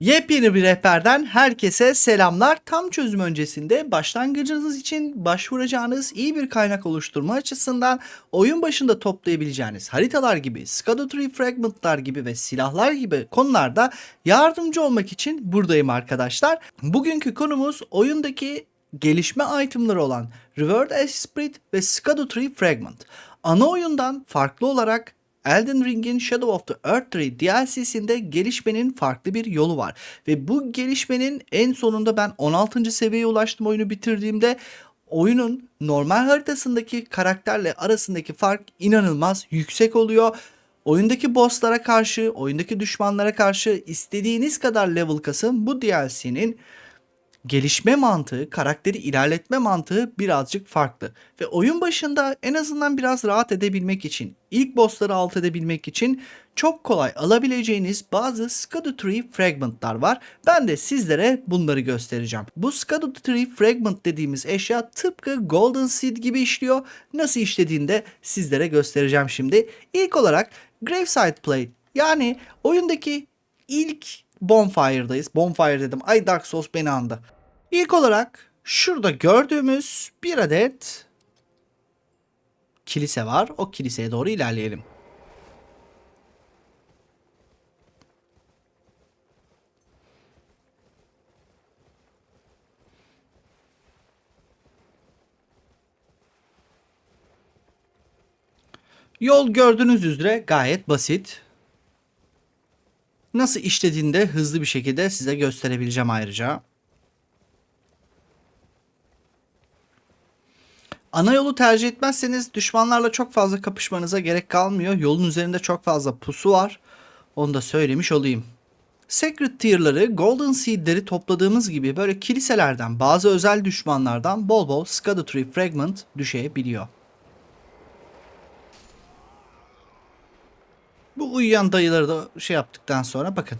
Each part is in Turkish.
Yepyeni bir rehberden herkese selamlar. Tam çözüm öncesinde başlangıcınız için başvuracağınız iyi bir kaynak oluşturma açısından oyun başında toplayabileceğiniz haritalar gibi, Scudo Fragmentlar gibi ve silahlar gibi konularda yardımcı olmak için buradayım arkadaşlar. Bugünkü konumuz oyundaki gelişme itemları olan Reward Esprit ve Scudo Fragment. Ana oyundan farklı olarak Elden Ring'in Shadow of the Earth Tree DLC'sinde gelişmenin farklı bir yolu var. Ve bu gelişmenin en sonunda ben 16. seviyeye ulaştım oyunu bitirdiğimde oyunun normal haritasındaki karakterle arasındaki fark inanılmaz yüksek oluyor. Oyundaki bosslara karşı, oyundaki düşmanlara karşı istediğiniz kadar level kasın bu DLC'nin gelişme mantığı, karakteri ilerletme mantığı birazcık farklı. Ve oyun başında en azından biraz rahat edebilmek için, ilk bossları alt edebilmek için çok kolay alabileceğiniz bazı Scudo Fragment'lar var. Ben de sizlere bunları göstereceğim. Bu Scudo Fragment dediğimiz eşya tıpkı Golden Seed gibi işliyor. Nasıl işlediğini de sizlere göstereceğim şimdi. İlk olarak Graveside Plate yani oyundaki ilk Bonfire'dayız. Bonfire dedim. Ay Dark Souls beni andı. İlk olarak şurada gördüğümüz bir adet kilise var. O kiliseye doğru ilerleyelim. Yol gördüğünüz üzere gayet basit. Nasıl işlediğini de hızlı bir şekilde size gösterebileceğim ayrıca. Ana yolu tercih etmezseniz düşmanlarla çok fazla kapışmanıza gerek kalmıyor. Yolun üzerinde çok fazla pusu var. Onu da söylemiş olayım. Secret Tier'ları, Golden Seed'leri topladığımız gibi böyle kiliselerden, bazı özel düşmanlardan bol bol Scudo Fragment düşebiliyor. Bu uyuyan dayıları da şey yaptıktan sonra bakın.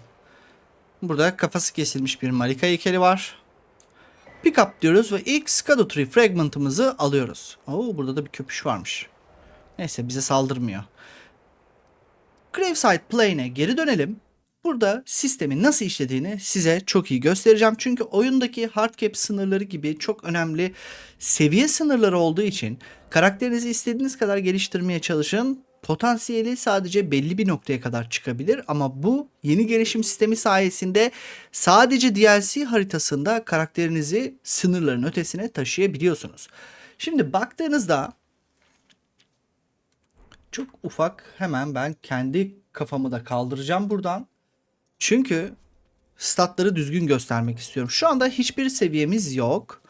Burada kafası kesilmiş bir Malika heykeli var. Pick up diyoruz ve ilk Scudo Tree fragment'ımızı alıyoruz. Oo burada da bir köpüş varmış. Neyse bize saldırmıyor. Graveside Plane'e geri dönelim. Burada sistemin nasıl işlediğini size çok iyi göstereceğim. Çünkü oyundaki hardcap sınırları gibi çok önemli seviye sınırları olduğu için karakterinizi istediğiniz kadar geliştirmeye çalışın potansiyeli sadece belli bir noktaya kadar çıkabilir ama bu yeni gelişim sistemi sayesinde sadece DLC haritasında karakterinizi sınırların ötesine taşıyabiliyorsunuz. Şimdi baktığınızda çok ufak hemen ben kendi kafamı da kaldıracağım buradan. Çünkü statları düzgün göstermek istiyorum. Şu anda hiçbir seviyemiz yok.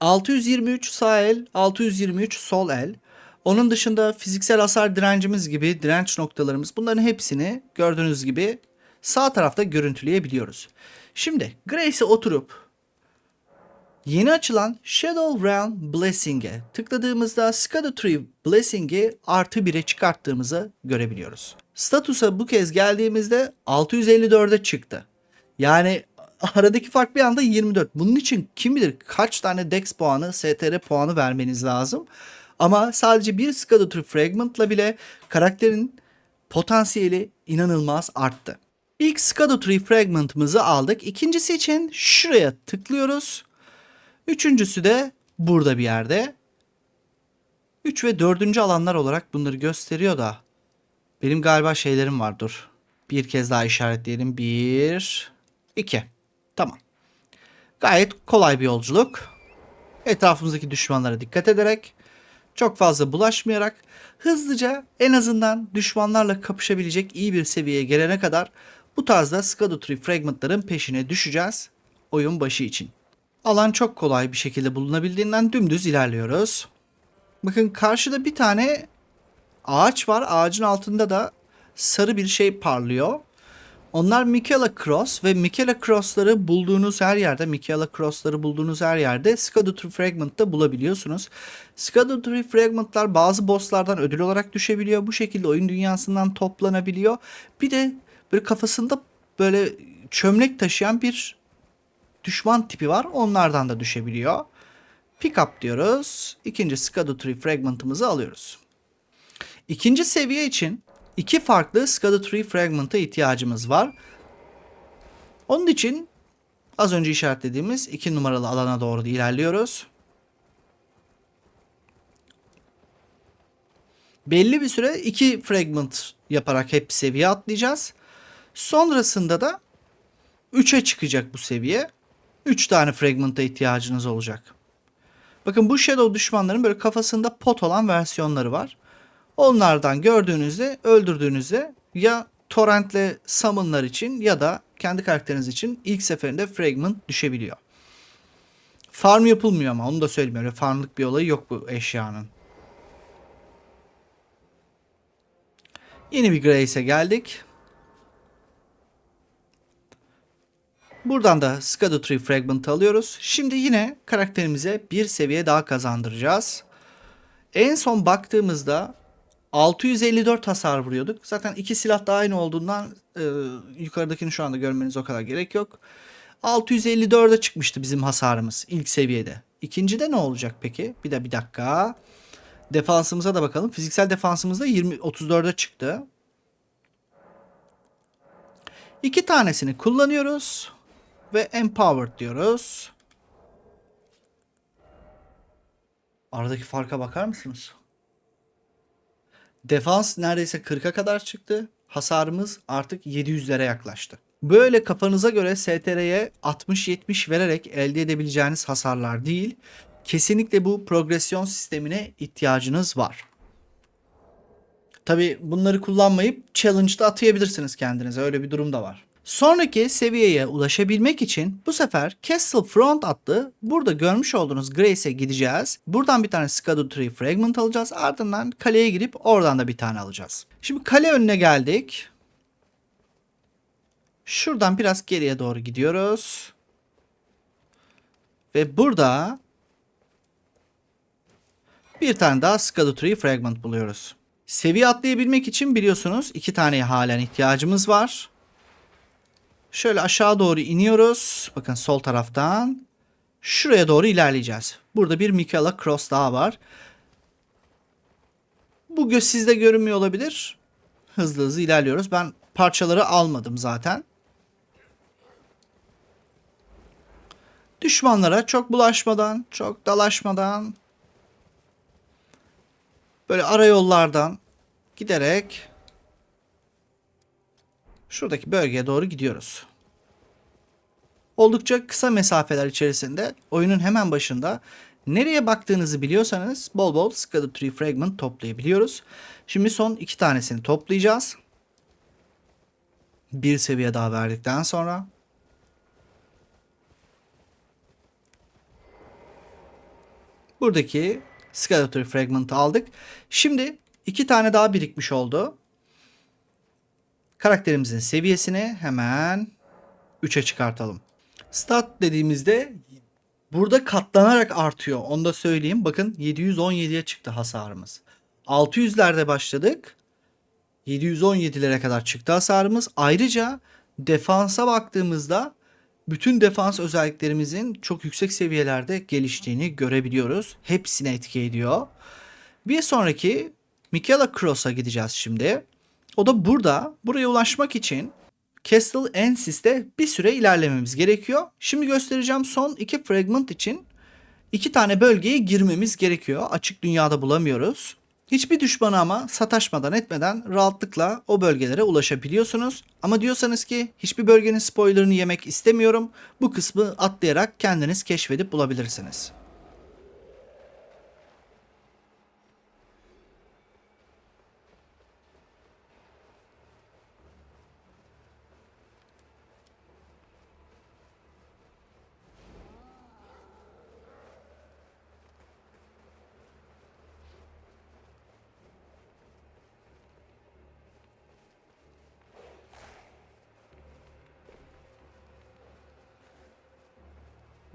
623 sağ el, 623 sol el. Onun dışında fiziksel hasar direncimiz gibi direnç noktalarımız bunların hepsini gördüğünüz gibi sağ tarafta görüntüleyebiliyoruz. Şimdi Grace'e oturup yeni açılan Shadow Realm Blessing'e tıkladığımızda Scudo Tree Blessing'i artı 1'e çıkarttığımızı görebiliyoruz. Statusa bu kez geldiğimizde 654'e çıktı. Yani aradaki fark bir anda 24. Bunun için kim bilir kaç tane Dex puanı, STR puanı vermeniz lazım. Ama sadece bir Scudo Fragment'la bile karakterin potansiyeli inanılmaz arttı. İlk Scudo Fragment'ımızı aldık. İkincisi için şuraya tıklıyoruz. Üçüncüsü de burada bir yerde. Üç ve dördüncü alanlar olarak bunları gösteriyor da. Benim galiba şeylerim var dur. Bir kez daha işaretleyelim. Bir, iki. Tamam. Gayet kolay bir yolculuk. Etrafımızdaki düşmanlara dikkat ederek çok fazla bulaşmayarak hızlıca en azından düşmanlarla kapışabilecek iyi bir seviyeye gelene kadar bu tarzda Scudo fragmentların peşine düşeceğiz oyun başı için. Alan çok kolay bir şekilde bulunabildiğinden dümdüz ilerliyoruz. Bakın karşıda bir tane ağaç var. Ağacın altında da sarı bir şey parlıyor. Onlar Michaela Cross ve Michaela Cross'ları bulduğunuz her yerde, Michaela Cross'ları bulduğunuz her yerde Scudo Fragment'ta bulabiliyorsunuz. Scudo Fragment'lar bazı bosslardan ödül olarak düşebiliyor. Bu şekilde oyun dünyasından toplanabiliyor. Bir de böyle kafasında böyle çömlek taşıyan bir düşman tipi var. Onlardan da düşebiliyor. Pick up diyoruz. İkinci Scudo Fragment'ımızı alıyoruz. İkinci seviye için iki farklı Scudo Fragment'a ihtiyacımız var. Onun için az önce işaretlediğimiz 2 numaralı alana doğru ilerliyoruz. Belli bir süre 2 fragment yaparak hep seviye atlayacağız. Sonrasında da 3'e çıkacak bu seviye. 3 tane fragment'a ihtiyacınız olacak. Bakın bu Shadow düşmanların böyle kafasında pot olan versiyonları var. Onlardan gördüğünüzde öldürdüğünüzde ya torrentle summonlar için ya da kendi karakteriniz için ilk seferinde fragment düşebiliyor. Farm yapılmıyor ama onu da. Öyle farmlık bir olayı yok bu eşyanın. Yeni bir Grace'e geldik. Buradan da Scadu Tree Fragment alıyoruz. Şimdi yine karakterimize bir seviye daha kazandıracağız. En son baktığımızda 654 hasar vuruyorduk. Zaten iki silah da aynı olduğundan e, yukarıdakini şu anda görmeniz o kadar gerek yok. 654'e çıkmıştı bizim hasarımız ilk seviyede. İkincide ne olacak peki? Bir de bir dakika. Defansımıza da bakalım. Fiziksel defansımızda 20 34'e çıktı. İki tanesini kullanıyoruz ve empowered diyoruz. Aradaki farka bakar mısınız? Defans neredeyse 40'a kadar çıktı. Hasarımız artık 700'lere yaklaştı. Böyle kafanıza göre STR'ye 60-70 vererek elde edebileceğiniz hasarlar değil. Kesinlikle bu progresyon sistemine ihtiyacınız var. Tabi bunları kullanmayıp challenge'da atayabilirsiniz kendinize. Öyle bir durum da var. Sonraki seviyeye ulaşabilmek için bu sefer Castle Front adlı burada görmüş olduğunuz Grace'e gideceğiz. Buradan bir tane Scadu Tree Fragment alacağız. Ardından kaleye girip oradan da bir tane alacağız. Şimdi kale önüne geldik. Şuradan biraz geriye doğru gidiyoruz. Ve burada bir tane daha Scadu Tree Fragment buluyoruz. Seviye atlayabilmek için biliyorsunuz iki tane halen ihtiyacımız var. Şöyle aşağı doğru iniyoruz. Bakın sol taraftan. Şuraya doğru ilerleyeceğiz. Burada bir Michaela Cross daha var. Bu göz sizde görünmüyor olabilir. Hızlı hızlı ilerliyoruz. Ben parçaları almadım zaten. Düşmanlara çok bulaşmadan, çok dalaşmadan böyle ara yollardan giderek şuradaki bölgeye doğru gidiyoruz. Oldukça kısa mesafeler içerisinde oyunun hemen başında nereye baktığınızı biliyorsanız bol bol Scadu Tree Fragment toplayabiliyoruz. Şimdi son iki tanesini toplayacağız. Bir seviye daha verdikten sonra. Buradaki Tree Fragment'ı aldık. Şimdi iki tane daha birikmiş oldu. Karakterimizin seviyesini hemen 3'e çıkartalım. Stat dediğimizde burada katlanarak artıyor. Onu da söyleyeyim. Bakın 717'ye çıktı hasarımız. 600'lerde başladık. 717'lere kadar çıktı hasarımız. Ayrıca defansa baktığımızda bütün defans özelliklerimizin çok yüksek seviyelerde geliştiğini görebiliyoruz. Hepsine etki ediyor. Bir sonraki Michaela Cross'a gideceğiz şimdi. O da burada. Buraya ulaşmak için Castle Ensis'te bir süre ilerlememiz gerekiyor. Şimdi göstereceğim son iki fragment için iki tane bölgeye girmemiz gerekiyor. Açık dünyada bulamıyoruz. Hiçbir düşmanı ama sataşmadan etmeden rahatlıkla o bölgelere ulaşabiliyorsunuz. Ama diyorsanız ki hiçbir bölgenin spoilerını yemek istemiyorum. Bu kısmı atlayarak kendiniz keşfedip bulabilirsiniz.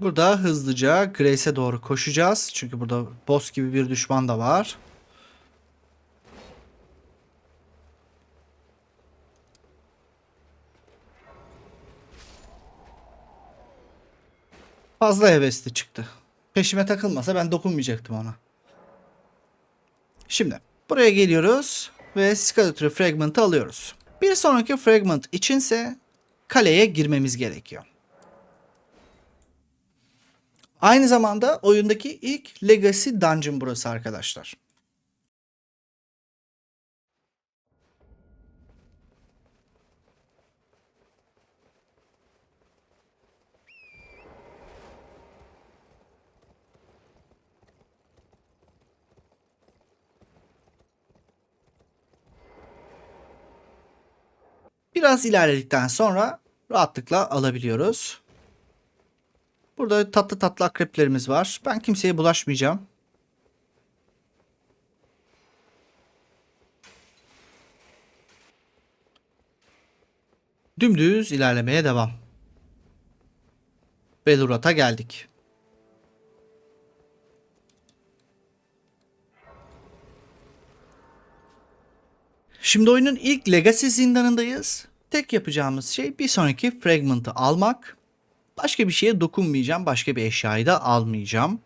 Burada hızlıca Grace'e doğru koşacağız. Çünkü burada boss gibi bir düşman da var. Fazla hevesli çıktı. Peşime takılmasa ben dokunmayacaktım ona. Şimdi buraya geliyoruz ve Skeletor Fragment'ı alıyoruz. Bir sonraki fragment içinse kaleye girmemiz gerekiyor. Aynı zamanda oyundaki ilk Legacy Dungeon burası arkadaşlar. Biraz ilerledikten sonra rahatlıkla alabiliyoruz. Burada tatlı tatlı akreplerimiz var. Ben kimseye bulaşmayacağım. Dümdüz ilerlemeye devam. Belurat'a geldik. Şimdi oyunun ilk Legacy zindanındayız. Tek yapacağımız şey bir sonraki fragment'ı almak. Başka bir şeye dokunmayacağım. Başka bir eşyayı da almayacağım.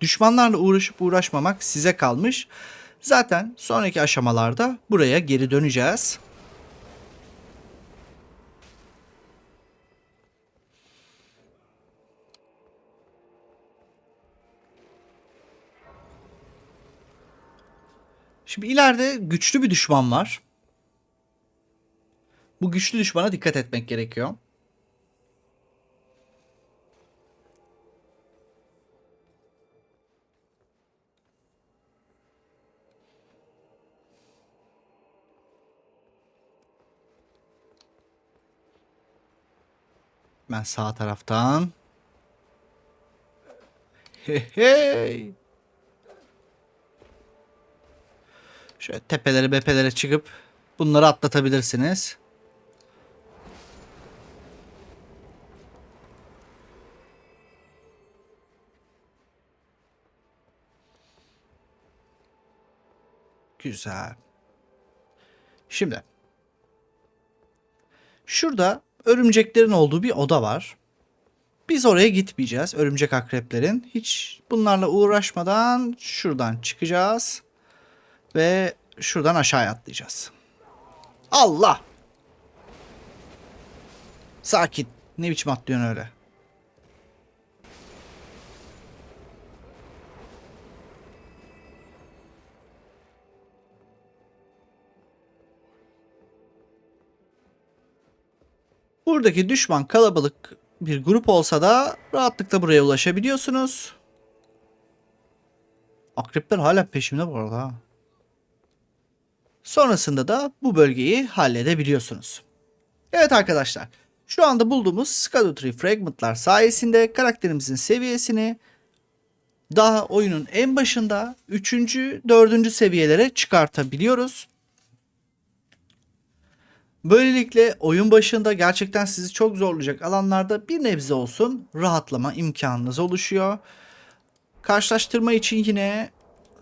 Düşmanlarla uğraşıp uğraşmamak size kalmış. Zaten sonraki aşamalarda buraya geri döneceğiz. Şimdi ileride güçlü bir düşman var. Bu güçlü düşmana dikkat etmek gerekiyor. Ben sağ taraftan. Hey hey. Şöyle tepelere bepelere çıkıp bunları atlatabilirsiniz. Güzel. Şimdi. Şurada örümceklerin olduğu bir oda var. Biz oraya gitmeyeceğiz. Örümcek akreplerin. Hiç bunlarla uğraşmadan şuradan çıkacağız. Ve şuradan aşağıya atlayacağız. Allah! Sakin. Ne biçim atlıyorsun öyle? Buradaki düşman kalabalık bir grup olsa da rahatlıkla buraya ulaşabiliyorsunuz. Akrepler hala peşimde bu arada. Sonrasında da bu bölgeyi halledebiliyorsunuz. Evet arkadaşlar. Şu anda bulduğumuz Scadutree Fragment'lar sayesinde karakterimizin seviyesini daha oyunun en başında 3. 4. seviyelere çıkartabiliyoruz. Böylelikle oyun başında gerçekten sizi çok zorlayacak alanlarda bir nebze olsun rahatlama imkanınız oluşuyor. Karşılaştırma için yine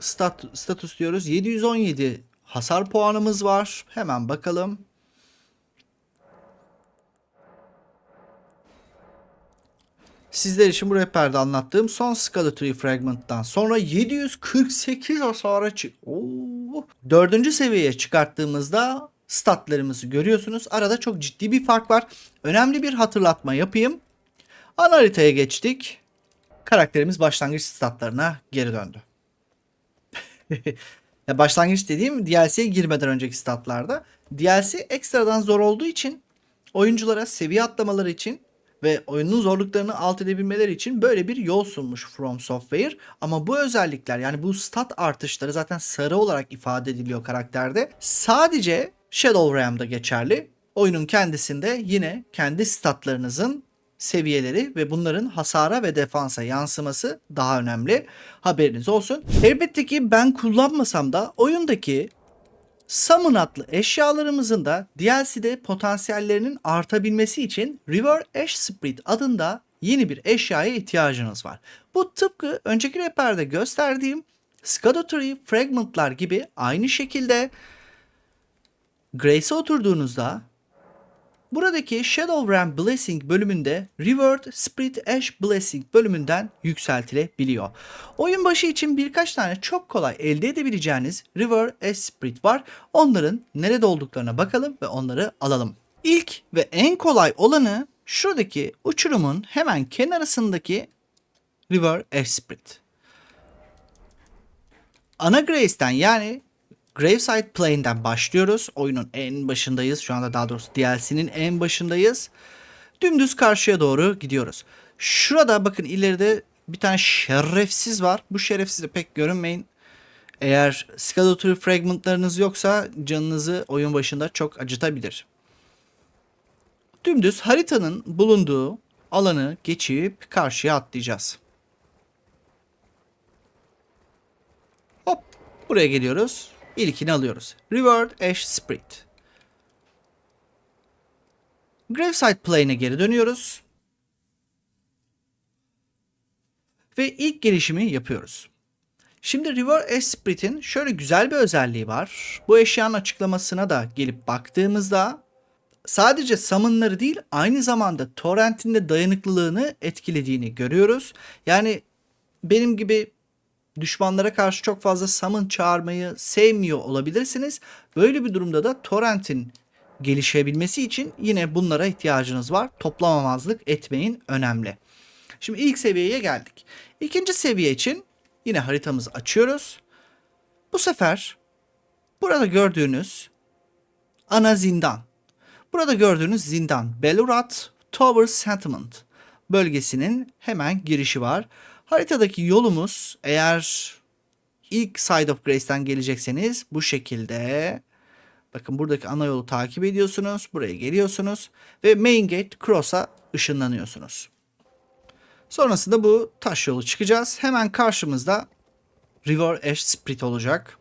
stat, status diyoruz. 717 hasar puanımız var. Hemen bakalım. Sizler için bu rehberde anlattığım son Scadutree Fragment'tan sonra 748 hasara çık. Dördüncü seviyeye çıkarttığımızda statlarımızı görüyorsunuz. Arada çok ciddi bir fark var. Önemli bir hatırlatma yapayım. Ana haritaya geçtik. Karakterimiz başlangıç statlarına geri döndü. ya başlangıç dediğim DLC'ye girmeden önceki statlarda. DLC ekstradan zor olduğu için oyunculara seviye atlamaları için ve oyunun zorluklarını alt edebilmeleri için böyle bir yol sunmuş From Software. Ama bu özellikler yani bu stat artışları zaten sarı olarak ifade ediliyor karakterde. Sadece Shadow Realm'da geçerli. Oyunun kendisinde yine kendi statlarınızın seviyeleri ve bunların hasara ve defansa yansıması daha önemli. Haberiniz olsun. Elbette ki ben kullanmasam da oyundaki Summon adlı eşyalarımızın da DLC'de potansiyellerinin artabilmesi için River Ash Spirit adında yeni bir eşyaya ihtiyacınız var. Bu tıpkı önceki rehberde gösterdiğim Scadutree Fragment'lar gibi aynı şekilde Grace'e oturduğunuzda Buradaki Shadowrun Blessing bölümünde Reward Spirit Ash Blessing bölümünden yükseltilebiliyor. Oyun başı için birkaç tane çok kolay elde edebileceğiniz Reward Ash Spirit var. Onların nerede olduklarına bakalım ve onları alalım. İlk ve en kolay olanı şuradaki uçurumun hemen kenarısındaki River Ash Spirit. Ana Grace'den yani Graveside Plain'den başlıyoruz. Oyunun en başındayız. Şu anda daha doğrusu DLC'nin en başındayız. Dümdüz karşıya doğru gidiyoruz. Şurada bakın ileride bir tane şerefsiz var. Bu şerefsize pek görünmeyin. Eğer Skeletor fragmentlarınız yoksa canınızı oyun başında çok acıtabilir. Dümdüz haritanın bulunduğu alanı geçip karşıya atlayacağız. Hop buraya geliyoruz. İlkini alıyoruz. Reward Ash Spirit. Graveside Plane'e geri dönüyoruz. Ve ilk gelişimi yapıyoruz. Şimdi Reward Ash Spirit'in şöyle güzel bir özelliği var. Bu eşyanın açıklamasına da gelip baktığımızda sadece summonları değil aynı zamanda torrent'in de dayanıklılığını etkilediğini görüyoruz. Yani benim gibi düşmanlara karşı çok fazla summon çağırmayı sevmiyor olabilirsiniz. Böyle bir durumda da torrent'in gelişebilmesi için yine bunlara ihtiyacınız var. Toplamamazlık etmeyin önemli. Şimdi ilk seviyeye geldik. İkinci seviye için yine haritamızı açıyoruz. Bu sefer burada gördüğünüz ana zindan. Burada gördüğünüz zindan Belurat Tower Settlement bölgesinin hemen girişi var. Haritadaki yolumuz eğer ilk Side of Grace'ten gelecekseniz bu şekilde bakın buradaki ana yolu takip ediyorsunuz. Buraya geliyorsunuz ve Main Gate Cross'a ışınlanıyorsunuz. Sonrasında bu taş yolu çıkacağız. Hemen karşımızda River Ash Sprit olacak.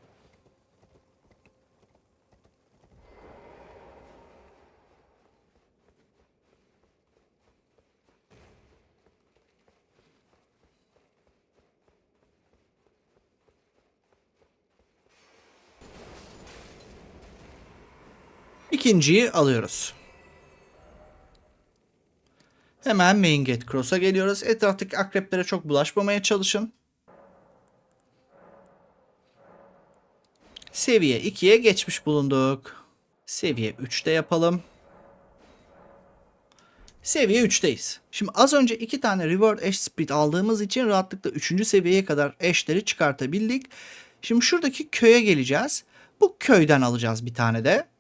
İkinciyi alıyoruz. Hemen Main Gate Cross'a geliyoruz. Etraftaki akreplere çok bulaşmamaya çalışın. Seviye 2'ye geçmiş bulunduk. Seviye 3'te yapalım. Seviye 3'teyiz. Şimdi az önce iki tane Reward Ash Speed aldığımız için rahatlıkla 3. seviyeye kadar Ash'leri çıkartabildik. Şimdi şuradaki köye geleceğiz. Bu köyden alacağız bir tane de.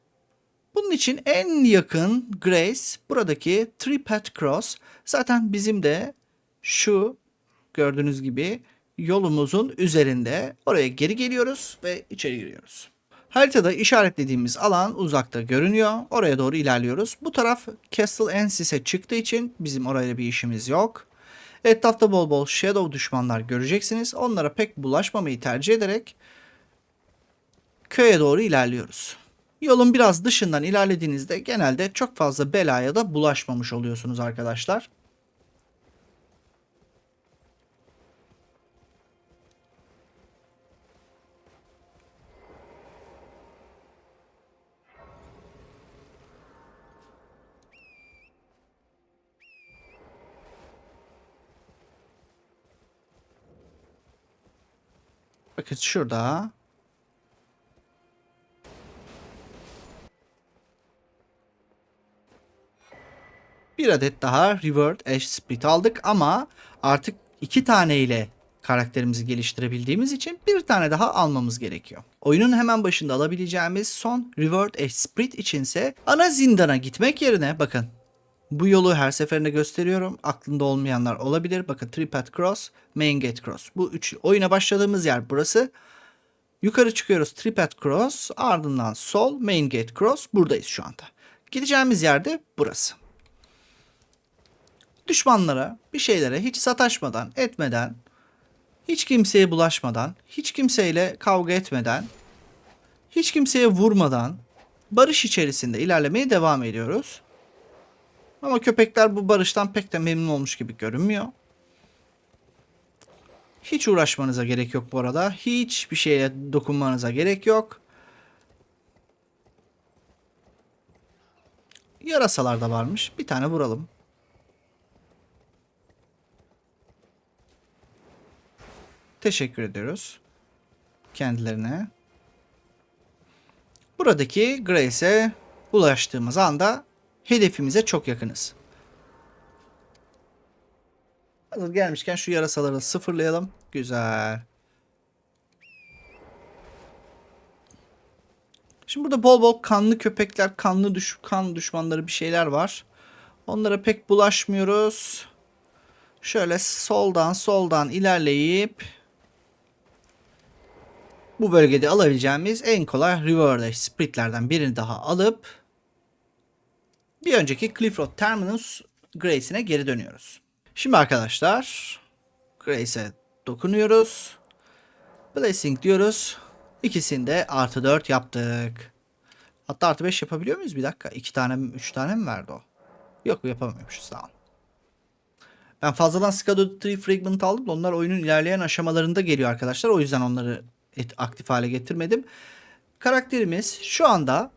Bunun için en yakın Grace buradaki Tripet Cross. Zaten bizim de şu gördüğünüz gibi yolumuzun üzerinde. Oraya geri geliyoruz ve içeri giriyoruz. Haritada işaretlediğimiz alan uzakta görünüyor. Oraya doğru ilerliyoruz. Bu taraf Castle Ensis'e çıktığı için bizim orayla bir işimiz yok. Etrafta bol bol Shadow düşmanlar göreceksiniz. Onlara pek bulaşmamayı tercih ederek köye doğru ilerliyoruz. Yolun biraz dışından ilerlediğinizde genelde çok fazla belaya da bulaşmamış oluyorsunuz arkadaşlar. Bakın şurada bir adet daha Reward Ash Split aldık ama artık iki tane ile karakterimizi geliştirebildiğimiz için bir tane daha almamız gerekiyor. Oyunun hemen başında alabileceğimiz son Reward Ash Split içinse ana zindana gitmek yerine bakın bu yolu her seferinde gösteriyorum. Aklında olmayanlar olabilir. Bakın Tripad Cross, Main Gate Cross. Bu üç oyuna başladığımız yer burası. Yukarı çıkıyoruz Tripad Cross, ardından sol, Main Gate Cross. Buradayız şu anda. Gideceğimiz yerde burası düşmanlara bir şeylere hiç sataşmadan, etmeden, hiç kimseye bulaşmadan, hiç kimseyle kavga etmeden, hiç kimseye vurmadan barış içerisinde ilerlemeye devam ediyoruz. Ama köpekler bu barıştan pek de memnun olmuş gibi görünmüyor. Hiç uğraşmanıza gerek yok bu arada. Hiçbir şeye dokunmanıza gerek yok. Yarasalar da varmış. Bir tane vuralım. Teşekkür ediyoruz. Kendilerine. Buradaki Grace'e ulaştığımız anda hedefimize çok yakınız. Hazır gelmişken şu yarasaları sıfırlayalım. Güzel. Şimdi burada bol bol kanlı köpekler, kanlı düş kan düşmanları bir şeyler var. Onlara pek bulaşmıyoruz. Şöyle soldan soldan ilerleyip bu bölgede alabileceğimiz en kolay Reward Spirit'lerden birini daha alıp bir önceki Clifford Terminus Grace'ine geri dönüyoruz. Şimdi arkadaşlar Grace'e dokunuyoruz. Blessing diyoruz. İkisini de artı 4 yaptık. Hatta artı 5 yapabiliyor muyuz? Bir dakika. 2 tane mi 3 tane mi verdi o? Yok yapamıyormuşuz tamam. Ben fazladan Scado 3 Fragment aldım da onlar oyunun ilerleyen aşamalarında geliyor arkadaşlar. O yüzden onları aktif hale getirmedim. Karakterimiz şu anda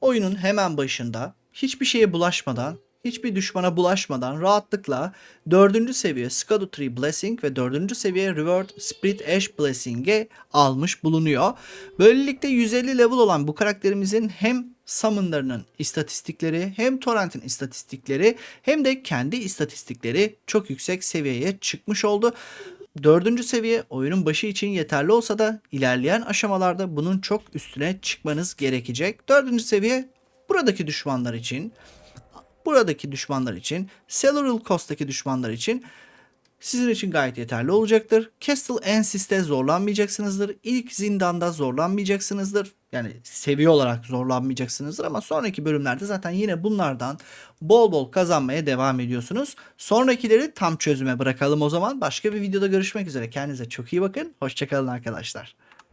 oyunun hemen başında hiçbir şeye bulaşmadan, hiçbir düşmana bulaşmadan rahatlıkla 4. seviye Scado 3 Blessing ve 4. seviye Reward Spirit Ash Blessing'e almış bulunuyor. Böylelikle 150 level olan bu karakterimizin hem summonlarının istatistikleri hem torrent'in istatistikleri hem de kendi istatistikleri çok yüksek seviyeye çıkmış oldu. Dördüncü seviye oyunun başı için yeterli olsa da ilerleyen aşamalarda bunun çok üstüne çıkmanız gerekecek. Dördüncü seviye buradaki düşmanlar için, buradaki düşmanlar için, Cellular Coast'taki düşmanlar için sizin için gayet yeterli olacaktır. Castle Ansis'te zorlanmayacaksınızdır. İlk zindanda zorlanmayacaksınızdır. Yani seviye olarak zorlanmayacaksınızdır ama sonraki bölümlerde zaten yine bunlardan bol bol kazanmaya devam ediyorsunuz. Sonrakileri tam çözüme bırakalım o zaman. Başka bir videoda görüşmek üzere. Kendinize çok iyi bakın. Hoşçakalın arkadaşlar.